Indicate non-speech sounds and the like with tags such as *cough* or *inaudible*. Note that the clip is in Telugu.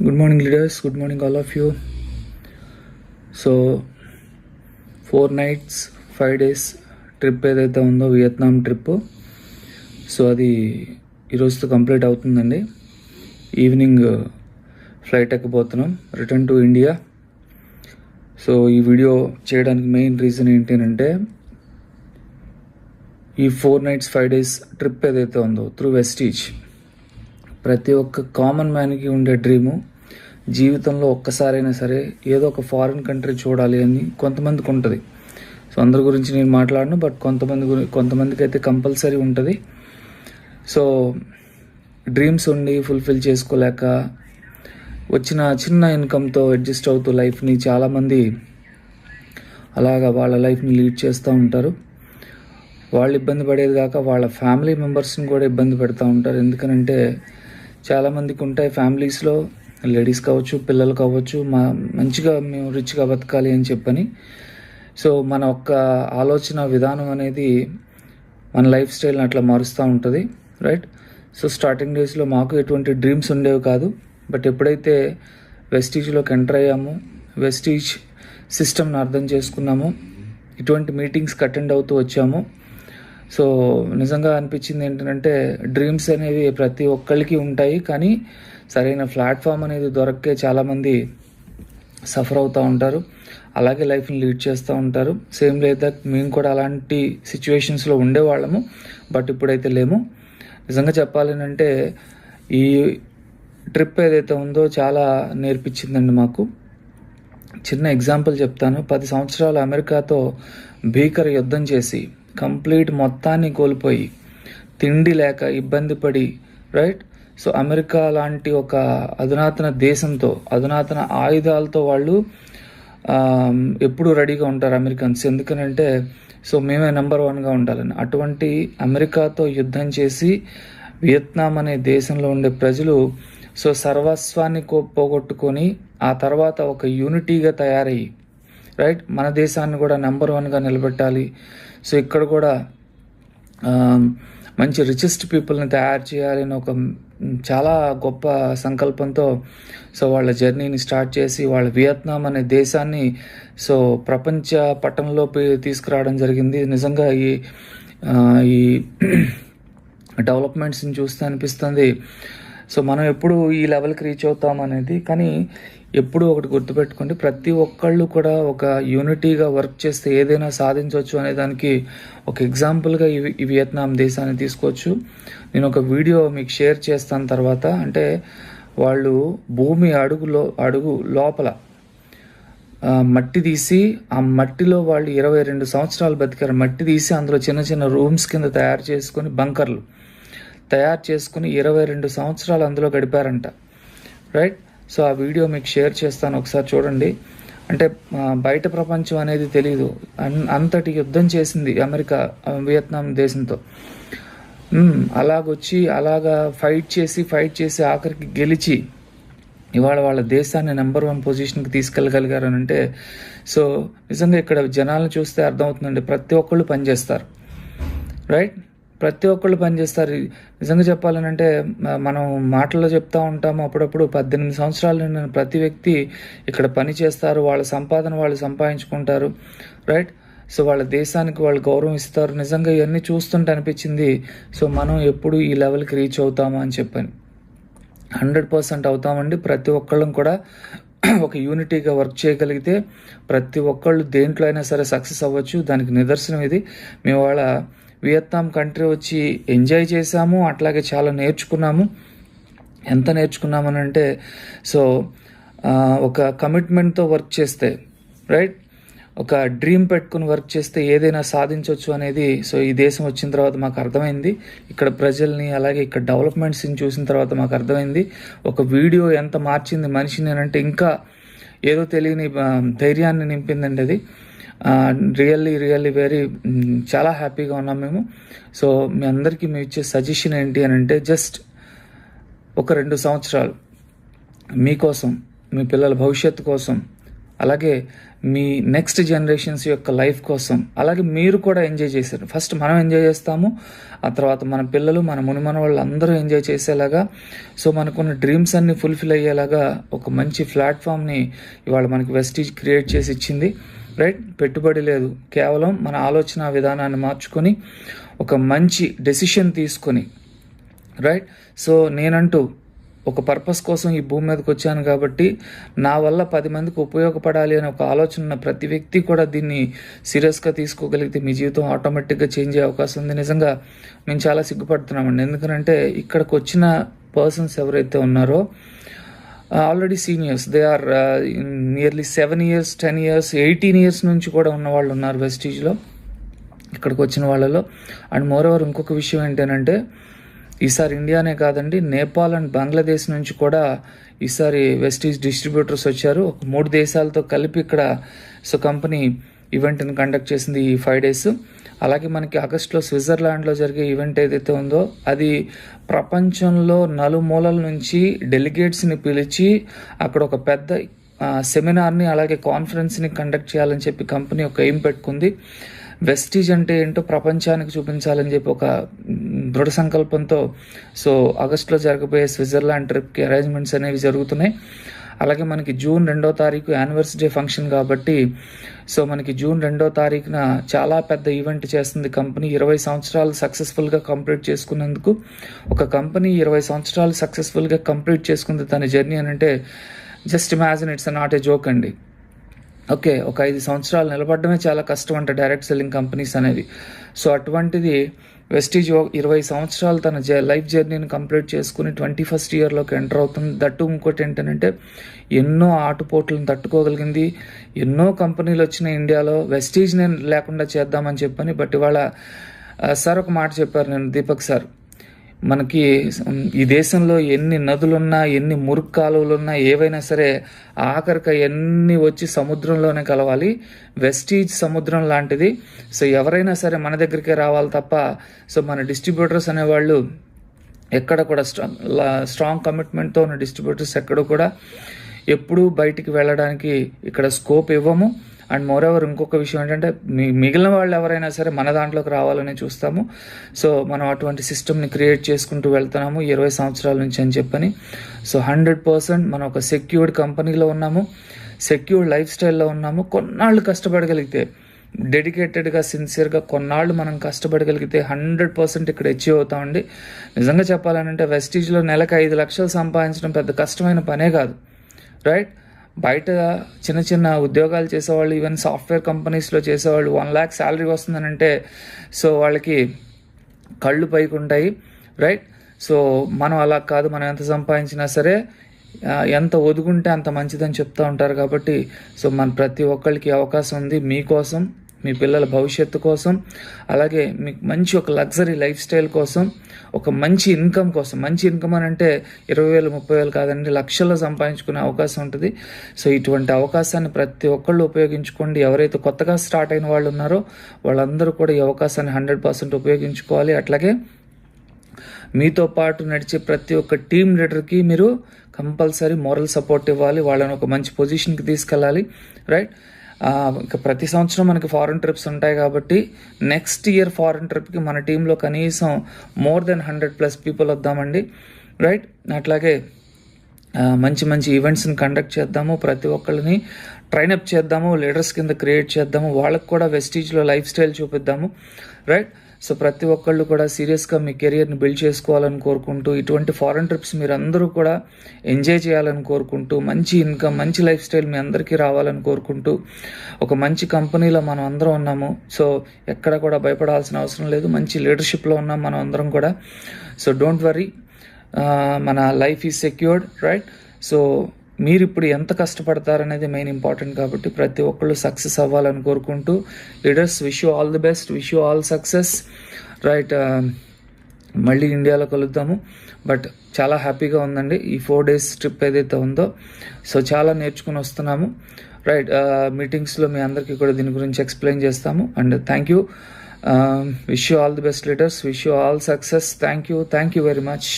Good morning leaders good morning all of you so four nights five days trip ఏదైతే ఉందో వియత్నాం ట్రిప్ సో అది ఈరోజుతో కంప్లీట్ అవుతుందండి. ఈవినింగ్ ఫ్లైట్ ఎక్కబోతున్నాం రిటర్న్ టు ఇండియా సో ఈ వీడియో చేయడానికి మెయిన్ రీజన్ ఏంటి అంటే ఈ four nights five days trip ఏదైతే ఉందో త్రూ వెస్టీజ్ ప్రతి ఒక్క కామన్ మ్యాన్కి ఉండే డ్రీము జీవితంలో ఒక్కసారైనా సరే ఏదో ఒక ఫారిన్ కంట్రీ చూడాలి అని కొంతమందికి ఉంటుంది. సో అందరి గురించి నేను మాట్లాడను బట్ కొంతమంది గురి కొంతమందికి అయితే కంపల్సరీ ఉంటుంది. సో డ్రీమ్స్ ఉండి ఫుల్ఫిల్ చేసుకోలేక వచ్చిన చిన్న ఇన్కమ్తో అడ్జస్ట్ అవుతూ లైఫ్ని చాలామంది అలాగా వాళ్ళ లైఫ్ని లీడ్ చేస్తూ ఉంటారు. వాళ్ళు ఇబ్బంది పడేది కాక వాళ్ళ ఫ్యామిలీ మెంబర్స్ని కూడా ఇబ్బంది పెడతా ఉంటారు. ఎందుకనంటే చాలామందికి ఉంటాయి ఫ్యామిలీస్లో. లేడీస్ కావచ్చు పిల్లలు కావచ్చు మా మంచిగా మేము రిచ్గా బతకాలి అని చెప్పని. సో మన ఒక్క ఆలోచన విధానం అనేది మన లైఫ్ స్టైల్ని అట్లా మారుస్తూ ఉంటుంది రైట్ సో స్టార్టింగ్ డేస్లో మాకు ఎటువంటి డ్రీమ్స్ ఉండేవి కాదు. బట్ ఎప్పుడైతే వెస్టీజ్లోకి ఎంటర్ అయ్యాము వెస్టీజ్ సిస్టమ్ని అర్థం చేసుకున్నాము ఇటువంటి మీటింగ్స్కి అటెండ్ అవుతూ వచ్చాము సో నిజంగా అనిపించింది ఏంటంటే డ్రీమ్స్ అనేవి ప్రతి ఒక్కరికి ఉంటాయి కానీ సరైన ప్లాట్ఫామ్ అనేది దొరక్కే చాలామంది సఫర్ అవుతూ ఉంటారు. అలాగే లైఫ్ని లీడ్ చేస్తూ ఉంటారు. సేమ్ లేదా మేము కూడా అలాంటి సిచ్యువేషన్స్లో ఉండేవాళ్ళము బట్ ఇప్పుడైతే లేము. నిజంగా చెప్పాలి అంటే ఈ ట్రిప్ ఏదైతే ఉందో చాలా నేర్పించిందండి మాకు. చిన్న ఎగ్జాంపుల్ చెప్తాను. పది సంవత్సరాలు అమెరికాతో భీకర యుద్ధం చేసి కంప్లీట్ మొత్తాన్ని కోల్పోయి తిండి లేక ఇబ్బంది పడి రైట్ సో అమెరికా లాంటి ఒక అధునాతన దేశంతో అధునాతన ఆయుధాలతో వాళ్ళు ఎప్పుడు రెడీగా ఉంటారు అమెరికన్స్. ఎందుకనంటే సో మేమే నెంబర్ వన్గా ఉండాలని. అటువంటి అమెరికాతో యుద్ధం చేసి వియత్నాం అనే దేశంలో ఉండే ప్రజలు సో సర్వస్వాన్ని పోగొట్టుకొని ఆ తర్వాత ఒక యూనిటీగా తయారయ్యి రైట్ మన దేశాన్ని కూడా నెంబర్ వన్గా నిలబెట్టాలి. సో ఇక్కడ కూడా మంచి రిచెస్ట్ పీపుల్ని తయారు చేయాలని ఒక చాలా గొప్ప సంకల్పంతో సో వాళ్ళ జర్నీని స్టార్ట్ చేసి వాళ్ళ వియత్నాం అనే దేశాన్ని సో ప్రపంచ పట్టణంలో తీసుకురావడం జరిగింది. నిజంగా ఈ ఈ *clears throat* డెవలప్మెంట్స్ని చూస్తే అనిపిస్తుంది. సో మనం ఎప్పుడు ఈ లెవెల్కి రీచ్ అవుతాం అనేది కానీ ఎప్పుడు ఒకటి గుర్తుపెట్టుకోండి ప్రతి ఒక్కళ్ళు కూడా ఒక యూనిటీగా వర్క్ చేస్తే ఏదైనా సాధించవచ్చు అనే దానికి ఒక ఎగ్జాంపుల్గా ఈ వియత్నాం దేశాన్ని తీసుకోవచ్చు. నేను ఒక వీడియో మీకు షేర్ చేస్తాను తర్వాత. అంటే వాళ్ళు భూమి అడుగులో అడుగు లోపల మట్టి తీసి ఆ మట్టిలో వాళ్ళు ఇరవై రెండు సంవత్సరాలు బతికారు. మట్టి తీసి అందులో చిన్న చిన్న రూమ్స్ కింద తయారు చేసుకొని బంకర్లు. తయారు చేసుకుని ఇరవై రెండు సంవత్సరాలు అందులో గడిపారంట. రైట్ సో ఆ వీడియో మీకు షేర్ చేస్తాను ఒకసారి చూడండి. అంటే బయట ప్రపంచం అనేది తెలియదు అంతటి యుద్ధం చేసింది అమెరికా వియత్నాం దేశంతో. అలాగొచ్చి అలాగా ఫైట్ చేసి ఫైట్ చేసి ఆఖరికి గెలిచి ఇవాళ వాళ్ళ దేశాన్ని నెంబర్ వన్ పొజిషన్కి తీసుకెళ్ళగలిగారు అని అంటే సో నిజంగా ఇక్కడ జనాలను చూస్తే అర్థమవుతుందండి. ప్రతి ఒక్కళ్ళు పనిచేస్తారు. రైట్ ప్రతి ఒక్కళ్ళు పనిచేస్తారు. నిజంగా చెప్పాలనంటే మనం మాటల్లో చెప్తా ఉంటాము. అప్పుడప్పుడు పద్దెనిమిది సంవత్సరాలు నిండిన ప్రతి వ్యక్తి ఇక్కడ పని చేస్తారు. వాళ్ళ సంపాదన వాళ్ళు సంపాదించుకుంటారు. రైట్? సో వాళ్ళ దేశానికి వాళ్ళు గౌరవం ఇస్తారు. నిజంగా ఇవన్నీ చూస్తుంటే అనిపించింది. సో మనం ఎప్పుడు ఈ లెవెల్కి రీచ్ అవుతామా అని చెప్పాను. హండ్రెడ్ పర్సెంట్ అవుతామండి. ప్రతి ఒక్కళ్ళం కూడా *clears throat* ఒక యూనిటీగా వర్క్ చేయగలిగితే ప్రతి ఒక్కళ్ళు దేంట్లో అయినా సరే సక్సెస్ అవ్వచ్చు. దానికి నిదర్శనం ఇది. మేము వాళ్ళ వియత్నాం కంట్రీ వచ్చి ఎంజాయ్ చేసాము అట్లాగే చాలా నేర్చుకున్నాము. ఎంత నేర్చుకున్నామని అంటే సో ఒక కమిట్మెంట్తో వర్క్ చేస్తే రైట్? ఒక డ్రీమ్ పెట్టుకుని వర్క్ చేస్తే ఏదైనా సాధించవచ్చు అనేది సో ఈ దేశం వచ్చిన తర్వాత మాకు అర్థమైంది. ఇక్కడ ప్రజల్ని అలాగే ఇక్కడ డెవలప్మెంట్స్ని చూసిన తర్వాత మాకు అర్థమైంది. ఒక వీడియో ఎంత మార్చింది మనిషిని అంటే ఇంకా ఏదో తెలియని ధైర్యాన్ని నింపిందండి అది. రియల్లీ రియల్లీ వెరీ చాలా హ్యాపీగా ఉన్నాం మేము. సో మీ అందరికీ మేము ఇచ్చే సజెషన్ ఏంటి అని అంటే జస్ట్ ఒక రెండు సంవత్సరాలు మీకోసం మీ పిల్లల భవిష్యత్తు కోసం అలాగే మీ నెక్స్ట్ జనరేషన్స్ యొక్క లైఫ్ కోసం అలాగే మీరు కూడా ఎంజాయ్ చేశారు. ఫస్ట్ మనం ఎంజాయ్ చేస్తాము ఆ తర్వాత మన పిల్లలు మన మునిమన వాళ్ళు అందరూ ఎంజాయ్ చేసేలాగా సో మనకున్న డ్రీమ్స్ అన్ని ఫుల్ఫిల్ అయ్యేలాగా ఒక మంచి ప్లాట్ఫామ్ని ఇవాళ మనకి వెస్టీజ్ క్రియేట్ చేసి ఇచ్చింది. రైట్ పెట్టుబడి లేదు. కేవలం మన ఆలోచన విధానాన్ని మార్చుకొని ఒక మంచి డెసిషన్ తీసుకొని. రైట్ సో నేనంటూ ఒక పర్పస్ కోసం ఈ భూమి మీదకి వచ్చాను కాబట్టి నా వల్ల పది మందికి ఉపయోగపడాలి అనే ఒక ఆలోచన ఉన్న ప్రతి వ్యక్తి కూడా దీన్ని సీరియస్గా తీసుకోగలిగితే మీ జీవితం ఆటోమేటిక్గా చేంజ్ అయ్యే అవకాశం ఉంది. నిజంగా మేము చాలా సిగ్గుపడుతున్నామండి. ఎందుకంటే ఇక్కడికి వచ్చిన పర్సన్స్ ఎవరైతే ఉన్నారో already seniors they are nearly seven years ten years eighteen years నుంచి కూడా ఉన్న వాళ్ళు ఉన్నారు వెస్టీజ్లో ఇక్కడికి వచ్చిన వాళ్ళలో. అండ్ మోరోవర్ ఇంకొక విషయం ఏంటంటే ఈసారి ఇండియానే కాదండి నేపాల్ అండ్ బంగ్లాదేశ్ నుంచి కూడా ఈసారి వెస్టీజ్ డిస్ట్రిబ్యూటర్స్ వచ్చారు. ఒక మూడు దేశాలతో కలిపి ఇక్కడ సో కంపెనీ ఈవెంట్ని కండక్ట్ చేసింది ఈ ఫైవ్ డేస్ అలాగే మనకి ఆగస్టులో స్విట్జర్లాండ్లో జరిగే ఈవెంట్ ఏదైతే ఉందో అది ప్రపంచంలో నలుమూలల నుంచి డెలిగేట్స్ని పిలిచి అక్కడ ఒక పెద్ద సెమినార్ని అలాగే కాన్ఫరెన్స్ని కండక్ట్ చేయాలని చెప్పి కంపెనీ ఒక ఎయిమ్ పెట్టుకుంది. వెస్టీజ్ అంటే ఏంటో ప్రపంచానికి చూపించాలని చెప్పి ఒక దృఢ సంకల్పంతో సో ఆగస్టులో జరగబోయే స్విట్జర్లాండ్ ట్రిప్కి అరేంజ్మెంట్స్ అనేవి జరుగుతున్నాయి. అలాగే మనకి జూన్ రెండో తారీఖు యానివర్సరీ ఫంక్షన్ కాబట్టి సో మనకి జూన్ రెండో తారీఖున చాలా పెద్ద ఈవెంట్ చేస్తుంది కంపెనీ. ఇరవై సంవత్సరాలు సక్సెస్ఫుల్గా కంప్లీట్ చేసుకున్నందుకు ఒక కంపెనీ ఇరవై సంవత్సరాలు సక్సెస్ఫుల్గా కంప్లీట్ చేసుకుంది తన జర్నీ అని అంటే just imagine it's not a joke అండి. ఓకే ఒక ఐదు సంవత్సరాలు నిలబడమే చాలా కష్టం అంట డైరెక్ట్ సెల్లింగ్ కంపెనీస్ అనేవి. సో అటువంటిది వెస్టీజ్ ఇరవై సంవత్సరాలు తన జ లైఫ్ జర్నీని కంప్లీట్ చేసుకుని ట్వంటీ ఫస్ట్ ఇయర్లోకి ఎంటర్ అవుతుంది. దట్టు ఇంకోటి ఏంటంటే ఎన్నో ఆటుపోట్లను తట్టుకోగలిగింది. ఎన్నో కంపెనీలు వచ్చిన ఇండియాలో. వెస్టీజ్ నేను లేకుండా చేద్దామని చెప్పని బట్ ఇవాళ సార్ ఒక మాట చెప్పారు నేను దీపక్ సార్ మనకి ఈ దేశంలో ఎన్ని నదులున్నా ఎన్ని మురుగు కాలువలున్నా ఏవైనా సరే ఆఖరిక ఎన్ని వచ్చి సముద్రంలోనే కలవాలి. వెస్టీజ్ సముద్రం లాంటిది. సో ఎవరైనా సరే మన దగ్గరికే రావాలి తప్ప సో మన డిస్ట్రిబ్యూటర్స్ అనేవాళ్ళు ఎక్కడ కూడా స్ట్రాంగ్ స్ట్రాంగ్ కమిట్మెంట్తో ఉన్న డిస్ట్రిబ్యూటర్స్ ఎక్కడ కూడా ఎప్పుడూ బయటికి వెళ్ళడానికి ఇక్కడ స్కోప్ ఇవ్వము. అండ్ మోర్ మోరెవర్ ఇంకొక విషయం ఏంటంటే మీ మిగిలిన వాళ్ళు ఎవరైనా సరే మన దాంట్లోకి రావాలని చూస్తాము. సో మనం అటువంటి సిస్టమ్ని క్రియేట్ చేసుకుంటూ వెళ్తున్నాము ఇరవై సంవత్సరాల నుంచి అని చెప్పని. సో హండ్రెడ్ పర్సెంట్ మనం ఒక సెక్యూర్డ్ కంపెనీలో ఉన్నాము. సెక్యూర్డ్ లైఫ్ స్టైల్లో ఉన్నాము. కొన్నాళ్ళు కష్టపడగలిగితే డెడికేటెడ్గా సిన్సియర్గా కొన్నాళ్ళు మనం కష్టపడగలిగితే హండ్రెడ్ పర్సెంట్ ఇక్కడ అచీవ్ అవుతామండి. నిజంగా చెప్పాలంటే వెస్టీజ్లో నెలకు ఐదు లక్షలు సంపాదించడం పెద్ద కష్టమైన పనే కాదు. రైట్ బయట చిన్న చిన్న ఉద్యోగాలు చేసేవాళ్ళు ఈవెన్ సాఫ్ట్వేర్ కంపెనీస్లో చేసేవాళ్ళు వన్ ల్యాక్ శాలరీ వస్తుందనంటే సో వాళ్ళకి కళ్ళు పైకి ఉంటాయి రైట్ సో మనం అలా కాదు మనం ఎంత సంపాదించినా సరే ఎంత ఒదుగుంటే అంత మంచిదని చెప్తూ ఉంటారు కాబట్టి సో మన ప్రతి ఒక్కరికి అవకాశం ఉంది మీకోసం. మీ పిల్లల భవిష్యత్తు కోసం అలాగే మీకు మంచి ఒక లగ్జరీ లైఫ్ స్టైల్ కోసం ఒక మంచి ఇన్కమ్ కోసం. మంచి ఇన్కమ్ అని అంటే ఇరవై వేలు ముప్పై వేలు కాదండి లక్షల్లో సంపాదించుకునే అవకాశం ఉంటుంది. సో ఇటువంటి అవకాశాన్ని ప్రతి ఒక్కళ్ళు ఉపయోగించుకోండి. ఎవరైతే కొత్తగా స్టార్ట్ అయిన వాళ్ళు ఉన్నారో వాళ్ళందరూ కూడా ఈ అవకాశాన్ని హండ్రెడ్ పర్సెంట్ ఉపయోగించుకోవాలి. అట్లాగే మీతో పాటు నడిచే ప్రతి ఒక్క టీం లీడర్కి మీరు కంపల్సరీ మోరల్ సపోర్ట్ ఇవ్వాలి. వాళ్ళని ఒక మంచి పొజిషన్కి తీసుకెళ్ళాలి. రైట్? ఇంకా ప్రతి సంవత్సరం మనకి ఫారెన్ ట్రిప్స్ ఉంటాయి కాబట్టి నెక్స్ట్ ఇయర్ ఫారెన్ ట్రిప్కి మన టీంలో కనీసం more than hundred plus people వద్దామండి. Right అట్లాగే మంచి మంచి ఈవెంట్స్ని కండక్ట్ చేద్దాము. ప్రతి ఒక్కళ్ళని ట్రైనప్ చేద్దాము. లీడర్స్ కింద క్రియేట్ చేద్దాము. వాళ్ళకు కూడా వెస్టీజ్లో లైఫ్ స్టైల్ చూపిద్దాము. రైట్ సో ప్రతి ఒక్కళ్ళు కూడా సీరియస్గా మీ కెరియర్ని బిల్డ్ చేసుకోవాలని కోరుకుంటూ ఇటువంటి ఫారెన్ ట్రిప్స్ మీరు అందరూ కూడా ఎంజాయ్ చేయాలని కోరుకుంటూ మంచి ఇన్కమ్ మంచి లైఫ్ స్టైల్ మీ అందరికీ రావాలని కోరుకుంటూ ఒక మంచి కంపెనీలో మనం అందరం ఉన్నాము. సో ఎక్కడ కూడా భయపడాల్సిన అవసరం లేదు. మంచి లీడర్షిప్లో ఉన్నాం మనం అందరం కూడా. So don't worry. మన life is secured right? So మీరు ఇప్పుడు ఎంత కష్టపడతారనేది మెయిన్ ఇంపార్టెంట్ కాబట్టి ప్రతి ఒక్కళ్ళు సక్సెస్ అవ్వాలని కోరుకుంటూ leaders wish you all the best wish you all success right మళ్ళీ ఇండియాలో కలుద్దాము. బట్ చాలా హ్యాపీగా ఉందండి. ఈ ఫోర్ డేస్ ట్రిప్ ఏదైతే ఉందో సో చాలా నేర్చుకుని వస్తున్నాము. రైట్ మీటింగ్స్లో uh, మీ అందరికీ కూడా దీని గురించి ఎక్స్ప్లెయిన్ చేస్తాము. And thank you wish you all the best leaders wish you all success thank you thank you very much